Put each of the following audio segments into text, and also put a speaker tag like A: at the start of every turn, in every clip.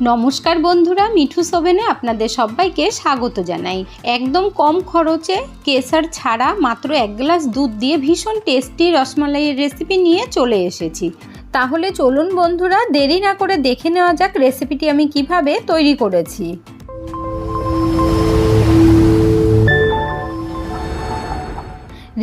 A: নমস্কার বন্ধুরা, মিঠু সোভেনে আপনাদের সবাইকে স্বাগত জানাই। একদম কম খরচে কেসার ছাড়া মাত্র এক গ্লাস দুধ দিয়ে ভীষণ টেস্টি রসমালাইয়ের রেসিপি নিয়ে চলে এসেছি। তাহলে চলুন বন্ধুরা, দেরি না করে দেখে নেওয়া যাক রেসিপিটি আমি কীভাবে তৈরি করেছি।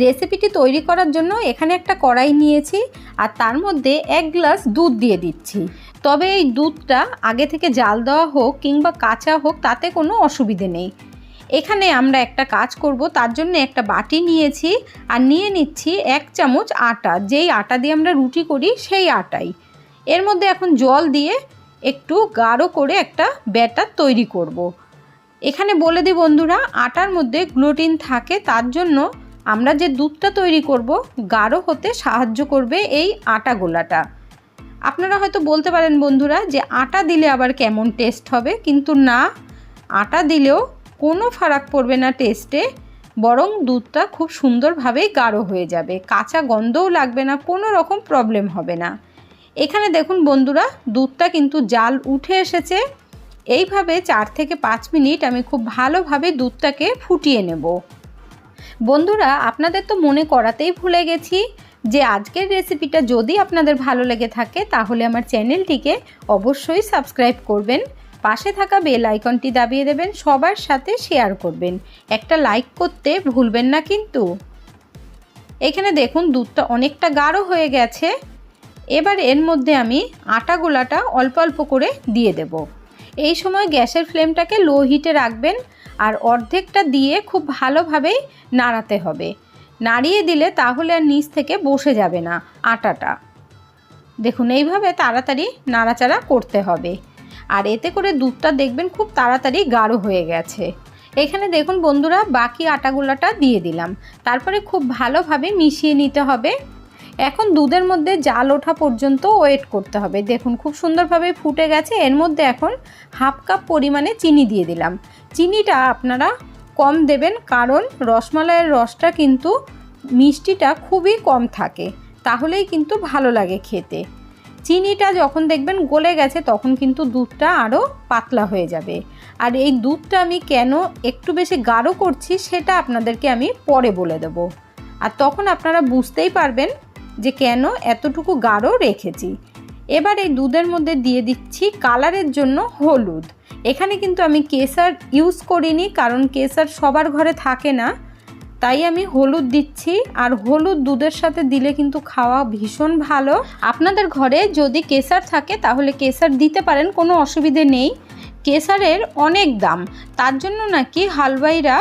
A: রেসিপিটি তৈরি করার জন্য এখানে একটা কড়াই নিয়েছি আর তার মধ্যে এক গ্লাস দুধ দিয়ে দিচ্ছি। তবে এই দুধটা আগে থেকে জাল দেওয়া হোক কিংবা কাঁচা হোক তাতে কোনো অসুবিধে নেই। এখানে আমরা একটা কাজ করব, তার জন্য একটা বাটি নিয়েছি আর নিয়ে নিচ্ছি এক চামচ আটা। যেই আটা দিয়ে আমরা রুটি করি সেই আটাই। এর মধ্যে এখন জল দিয়ে একটু গাঢ় করে একটা ব্যাটার তৈরি করব। এখানে বলে দিই বন্ধুরা, আটার মধ্যে গ্লুটিন থাকে, তার জন্য আমরা যে দুধটা তৈরি করব, গাঢ় হতে সাহায্য করবে এই আটা গোলাটা। আপনারা হয়তো বলতে পারেন বন্ধুরা যে আটা দিলে আবার কেমন টেস্ট হবে, কিন্তু না, আটা দিলেও কোনো ফারাক পড়বে না টেস্টে, বরং দুধটা খুব সুন্দরভাবেই গাঢ় হয়ে যাবে, কাঁচা গন্ধও লাগবে না, কোনো রকম প্রবলেম হবে না। এখানে দেখুন বন্ধুরা, দুধটা কিন্তু জাল উঠে এসেছে। এইভাবে চার থেকে পাঁচ মিনিট আমি খুব ভালোভাবে দুধটাকে ফুটিয়ে নেব। বন্ধুরা, আপনাদের তো মনে করাতেই ভুলে গেছি যে আজকের রেসিপিটা যদি আপনাদের ভালো লেগে থাকে, তাহলে আমার চ্যানেলটিকে অবশ্যই সাবস্ক্রাইব করবেন। পাশে থাকা বেল আইকনটি দাবিয়ে দেবেন, সবার সাথে শেয়ার করবেন। একটা লাইক করতে ভুলবেন না কিন্তু। এখানে দেখুন, দুধটা অনেকটা গাঢ় হয়ে গেছে। এবার এর মধ্যে আমি আটা গোলাটা অল্প অল্প করে দিয়ে দেব। এই সময় গ্যাসের ফ্লেমটাকে লো হিটে রাখবেন আর অর্ধেকটা দিয়ে খুব ভালোভাবেই নাড়াতে হবে। নাড়িয়ে দিলে তাহলে আর নিচ থেকে বসে যাবে না আটাটা। দেখুন, এইভাবে তাড়াতাড়ি নাড়াচাড়া করতে হবে। আর এতে করে দুধটা দেখবেন খুব তাড়াতাড়ি গাঢ় হয়ে গেছে। এখানে দেখুন বন্ধুরা, বাকি আটাগুলাটা দিয়ে দিলাম। তারপরে খুব ভালোভাবে মিশিয়ে নিতে হবে এখন দুধের মধ্যে জাল ওঠা পর্যন্ত ওয়েট করতে হবে। দেখুন, খুব সুন্দরভাবে ফুটে গেছে। এর মধ্যে এখন হাফ কাপ পরিমাণে চিনি দিয়ে দিলাম। চিনিটা আপনারা কম দেবেন, কারণ রসমালাইয়ের রসটা কিন্তু মিষ্টিটা খুবই কম থাকে, তাহলেই কিন্তু ভালো লাগে খেতে। চিনিটা যখন দেখবেন গলে গেছে, তখন কিন্তু দুধটা আরও পাতলা হয়ে যাবে। আর এই দুধটা আমি কেন একটু বেশি গাঢ় করছি, সেটা আপনাদেরকে আমি পরে বলে দেব। আর তখন আপনারা বুঝতেই পারবেন যে কেন এতটুকু গাঢ় রেখেছি। এবার এই দুধের মধ্যে দিয়ে দিচ্ছি কালারের জন্য হলুদ। এখানে কিন্তু আমি কেসার ইউজ করিনি, কারণ কেসার সবার ঘরে থাকে না। তাই আমি হলুদ দিচ্ছি, আর হলুদ দুধের সাথে দিলে কিন্তু খাওয়া ভীষণ ভালো। আপনাদের ঘরে যদি কেসার থাকে, তাহলে কেসার দিতে পারেন, কোনো অসুবিধে নেই। কেসারের অনেক দাম। তার জন্য নাকি হালুয়াইরা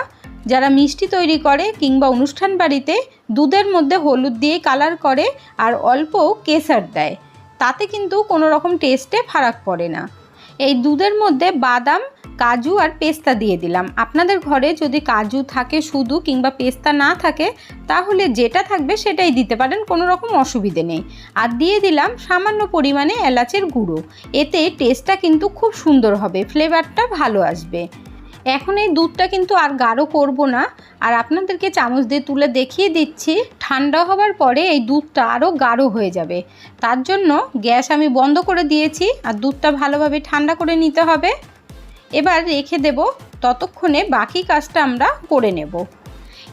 A: যারা মিষ্টি তৈরি করে কিংবা অনুষ্ঠান বাড়িতে দুধের মধ্যে হলুদ দিয়ে কালার করে আর অল্প কেসার দেয়, তাতে কিন্তু কোনো রকম টেস্টে ফারাক পড়ে না। এই দুধের মধ্যে বাদাম, কাজু আর পেস্তা দিয়ে দিলাম। আপনাদের ঘরে যদি কাজু থাকে শুধু কিংবা পেস্তা না থাকে, তাহলে যেটা থাকবে সেটাই দিতে পারেন, কোনো রকম অসুবিধে নেই। আর দিয়ে দিলাম সামান্য পরিমাণে এলাচের গুঁড়ো। এতে টেস্টটা কিন্তু খুব সুন্দর হবে ফ্লেভারটা ভালো আসবে। এখন এই দুধটা কিন্তু আর গাঢ় করব না। আর আপনাদেরকে চামচ দিয়ে তুলে দেখিয়ে দিচ্ছি, ঠান্ডা হওয়ার পরে এই দুধটা আরও গাঢ় হয়ে যাবে। তার জন্য গ্যাস আমি বন্ধ করে দিয়েছি আর দুধটা ভালোভাবে ঠান্ডা করে নিতে হবে। এবার রেখে দেব, ততক্ষণে বাকি কাজটা আমরা করে নেব।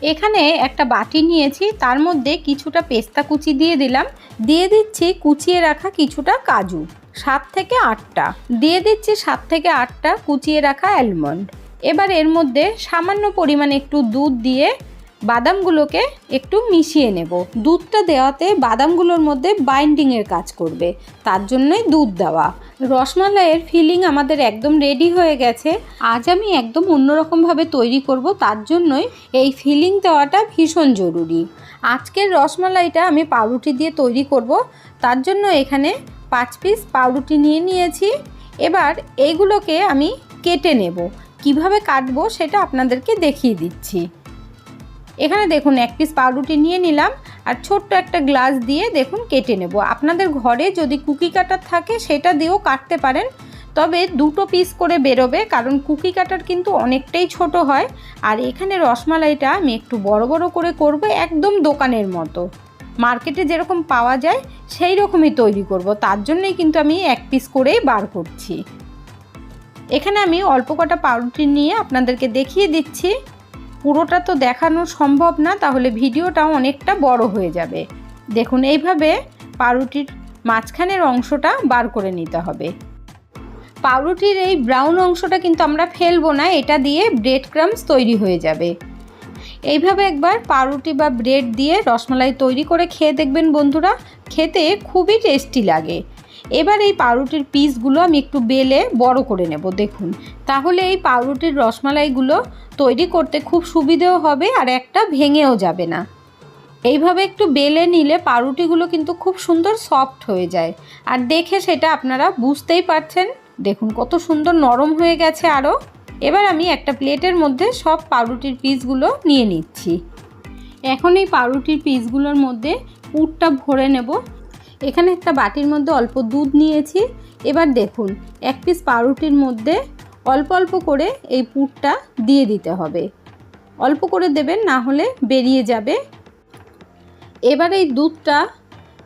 A: এখানে একটা বাটি নিয়েছি, তার মধ্যে কিছুটা পেস্তা কুচি দিয়ে দিলাম। দিয়ে দিচ্ছি কুচিয়ে রাখা কিছুটা কাজু, সাত থেকে আটটা। দিয়ে দিচ্ছি সাত থেকে আটটা কুচিয়ে রাখা অ্যালমন্ড। এবার এর মধ্যে সামান্য পরিমাণে একটু দুধ দিয়ে বাদামগুলোকে একটু মিশিয়ে নেব। দুধটা দেওয়াতে বাদামগুলোর মধ্যে বাইন্ডিংয়ের কাজ করবে, তার জন্যই দুধ দেওয়া। রসমালাইয়ের ফিলিং আমাদের একদম রেডি হয়ে গেছে। আজ আমি একদম অন্যরকমভাবে তৈরি করব, তার জন্যই এই ফিলিং দেওয়াটা ভীষণ জরুরি। আজকের রসমালাইটা আমি পাউরুটি দিয়ে তৈরি করব, তার জন্য এখানে পাঁচ পিস পাউরুটি নিয়ে নিয়েছি। এবার এইগুলোকে আমি কেটে নেব। কীভাবে কাটবো সেটা আপনাদেরকে দেখিয়ে দিচ্ছি। এখানে দেখুন, এক পিস পাউরুটি নিয়ে নিলাম আর ছোট্ট একটা গ্লাস দিয়ে দেখুন কেটে নেব। আপনাদের ঘরে যদি কুকি কাটার থাকে সেটা দিয়েও কাটতে পারেন, তবে দুটো পিস করে বেরোবে, কারণ কুকি কাটার কিন্তু অনেকটাই ছোট হয়। আর এখানে রসমালাইটা আমি একটু বড় বড় করে করব একদম দোকানের মতো। মার্কেটে যেরকম পাওয়া যায় সেই রকমই তৈরি করব। তার জন্যই কিন্তু আমি এক পিস করেই বার করছি। এখানে আমি অল্প কটা পাউরুটি নিয়ে আপনাদেরকে দেখিয়ে দিচ্ছি। পুরোটা তো দেখানো সম্ভব না, তাহলে ভিডিওটাও অনেকটা বড় হয়ে যাবে। দেখুন, এইভাবে পাউরুটির মাঝখানের অংশটা বার করে নিতে হবে। পাউরুটির এই ব্রাউন অংশটা কিন্তু আমরা ফেলব না, এটা দিয়ে ব্রেড ক্রামস তৈরি হয়ে যাবে। এইভাবে একবার পাউরুটি বা ব্রেড দিয়ে রসমালাই তৈরি করে খেয়ে দেখবেন বন্ধুরা, খেতে খুবই টেস্টি লাগে। এবার এই পাউরুটির পিসগুলো আমি একটু বেলে বড় করে নেব, দেখুন। তাহলে এই পাউরুটির রসমালাইগুলো তৈরি করতে খুব সুবিধেও হবে আর একটা ভেঙেও যাবে না। এইভাবে একটু বেলে নিলে পাউরুটিগুলো কিন্তু খুব সুন্দর সফট হয়ে যায়। আর দেখে সেটা আপনারা বুঝতেই পারছেন। দেখুন কত সুন্দর নরম হয়ে গেছে আরও এবার আমি একটা প্লেটের মধ্যে সব পাউরুটির পিসগুলো নিয়ে নিচ্ছি। এখন এই পাউরুটির পিসগুলোর মধ্যে পুরটা ভরে নেব। এখানে একটা বাটির মধ্যে অল্প দুধ নিয়েছি। এবার দেখুন, এক পিস পাউরুটির মধ্যে অল্প অল্প করে এই পুরটা দিয়ে দিতে হবে। অল্প করে দেবেন, না হলে বেরিয়ে যাবে। এবার এই দুধটা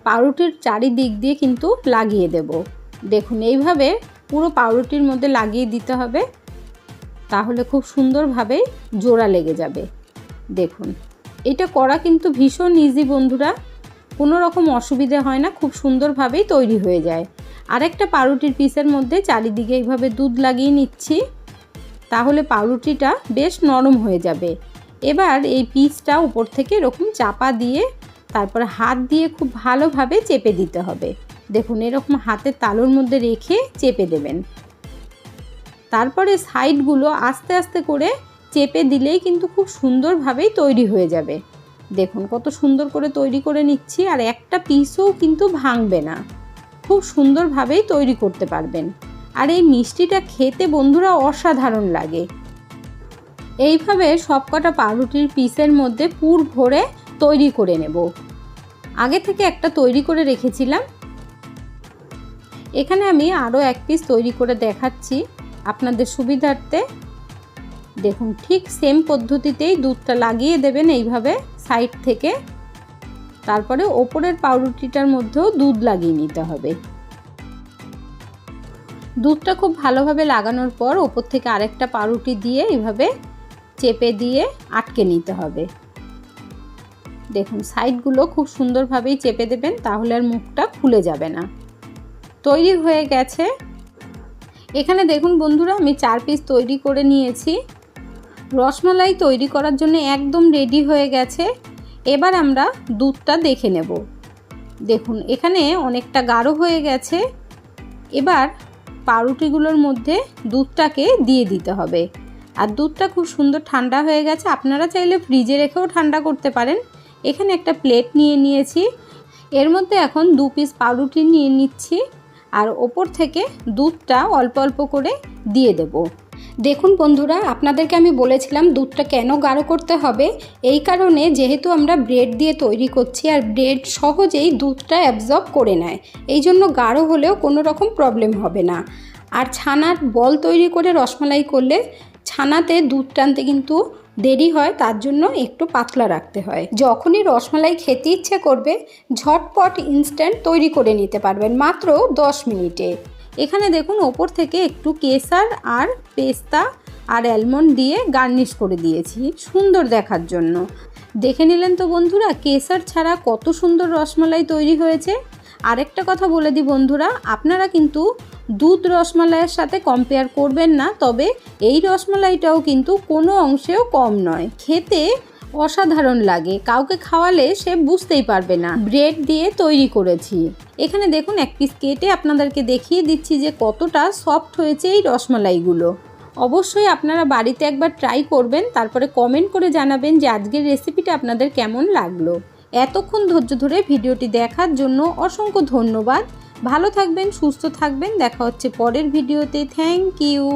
A: পাউরুটির চারিদিক দিয়ে কিন্তু লাগিয়ে দেব। দেখুন, এইভাবে পুরো পাউরুটির মধ্যে লাগিয়ে দিতে হবে। তাহলে খুব সুন্দরভাবে জোড়া লেগে যাবে। দেখুন, এটা করা কিন্তু ভীষণ ইজি বন্ধুরা। কোনো রকম অসুবিধে হয় না, খুব সুন্দরভাবেই তৈরি হয়ে যায়। আরেকটা পাউরুটির পিসের মধ্যে চারিদিকে এইভাবে দুধ লাগিয়ে নিচ্ছি, তাহলে পাউরুটিটা বেশ নরম হয়ে যাবে। এবার এই পিসটা উপর থেকে এরকম চাপা দিয়ে, তারপর হাত দিয়ে খুব ভালোভাবে চেপে দিতে হবে। দেখুন, এরকম হাতের তালুর মধ্যে রেখে চেপে দেবেন। তারপরে সাইডগুলো আস্তে আস্তে করে চেপে দিলেই কিন্তু খুব সুন্দরভাবেই তৈরি হয়ে যাবে। দেখুন, কত সুন্দর করে তৈরি করে নিচ্ছি আর একটা পিসও কিন্তু ভাঙবে না। খুব সুন্দরভাবেই তৈরি করতে পারবেন। আর এই মিষ্টিটা খেতে বন্ধুরা অসাধারণ লাগে। এইভাবে সবকটা পাউরুটির পিসের মধ্যে পুর ভরে তৈরি করে নেব। আগে থেকে একটা তৈরি করে রেখেছিলাম। এখানে আমি আরও এক পিস তৈরি করে দেখাচ্ছি আপনাদের সুবিধার্থে। দেখুন, ঠিক সেম পদ্ধতিতেই দুধটা লাগিয়ে দেবেন এইভাবে সাইড থেকে। তারপরে ওপরের পাউরুটিটার মধ্যেও দুধ লাগিয়ে নিতে হবে। দুধটা খুব ভালোভাবে লাগানোর পর ওপর থেকে আরেকটা পাউরুটি দিয়ে এইভাবে চেপে দিয়ে আটকে নিতে হবে। দেখুন সাইডগুলো খুব সুন্দরভাবেই চেপে দেবেন, তাহলে আর মুখটা খুলে যাবে না। তৈরি হয়ে গেছে। এখানে দেখুন বন্ধুরা, আমি চার পিস তৈরি করে নিয়েছি। রসমালাই তৈরি করার জন্য একদম রেডি হয়ে গেছে। এবার আমরা দুধটা দেখে নেব। দেখুন, এখানে অনেকটা গাঢ় হয়ে গেছে। এবার পাউরুটিগুলোর মধ্যে দুধটাকে দিয়ে দিতে হবে। আর দুধটা খুব সুন্দর ঠান্ডা হয়ে গেছে। আপনারা চাইলে ফ্রিজে রেখেও ঠান্ডা করতে পারেন। এখানে একটা প্লেট নিয়ে নিয়েছি। এর মধ্যে এখন দু পিস পাউরুটি নিয়ে নিচ্ছি। আর ওপর থেকে দুধটা অল্প অল্প করে দিয়ে দেব। দেখুন বন্ধুরা, আপনাদেরকে আমি বলেছিলাম দুধটা কেন গাঢ় করতে হবে। এই কারণে যেহেতু আমরা ব্রেড দিয়ে তৈরি করছি আর ব্রেড সহজেই দুধটা অ্যাবজর্ব করে নেয়, এই জন্য গাঢ় হলেও কোনো রকম প্রবলেম হবে না। আর ছানার বল তৈরি করে রসমালাই করলে ছানাতে দুধ টানতে কিন্তু দেরি হয়, তার জন্য একটু পাতলা রাখতে হয়। যখনই রসমালাই খেতে ইচ্ছে করবে, ঝটপট ইনস্ট্যান্ট তৈরি করে নিতে পারবেন, মাত্র দশ মিনিটে। এখানে দেখুন, ওপর থেকে একটু কেসার আর পেস্তা আর অ্যালমন্ড দিয়ে গার্নিশ করে দিয়েছি। সুন্দর দেখার জন্য। দেখে নিলেন তো বন্ধুরা, কেসার ছাড়া কত সুন্দর রসমালাই তৈরি হয়েছে। আরেকটা কথা বলে দিই বন্ধুরা, আপনারা কিন্তু দুধ রসমালাইয়ের সাথে কম্পেয়ার করবেন না, তবে এই রসমালাইটাও কিন্তু কোনো অংশেও কম নয়। খেতে অসাধারণ লাগে। কাউকে খাওয়ালে সে বুঝতেই পারবে না। ব্রেড দিয়ে তৈরি করেছি। এখানে দেখুন, এক পিস কেটে আপনাদেরকে দেখিয়ে দিচ্ছি যে কতটা সফট হয়েছে এই রসমালাইগুলো। অবশ্যই আপনারা বাড়িতে একবার ট্রাই করবেন, তারপরে কমেন্ট করে জানাবেন যে আজকের রেসিপিটা আপনাদের কেমন লাগল। এতক্ষণ ধৈর্য ধরে ভিডিওটি দেখার জন্য অসংখ্য ধন্যবাদ। ভালো থাকবেন, সুস্থ থাকবেন। দেখা হচ্ছে পরের ভিডিওতে। Thank you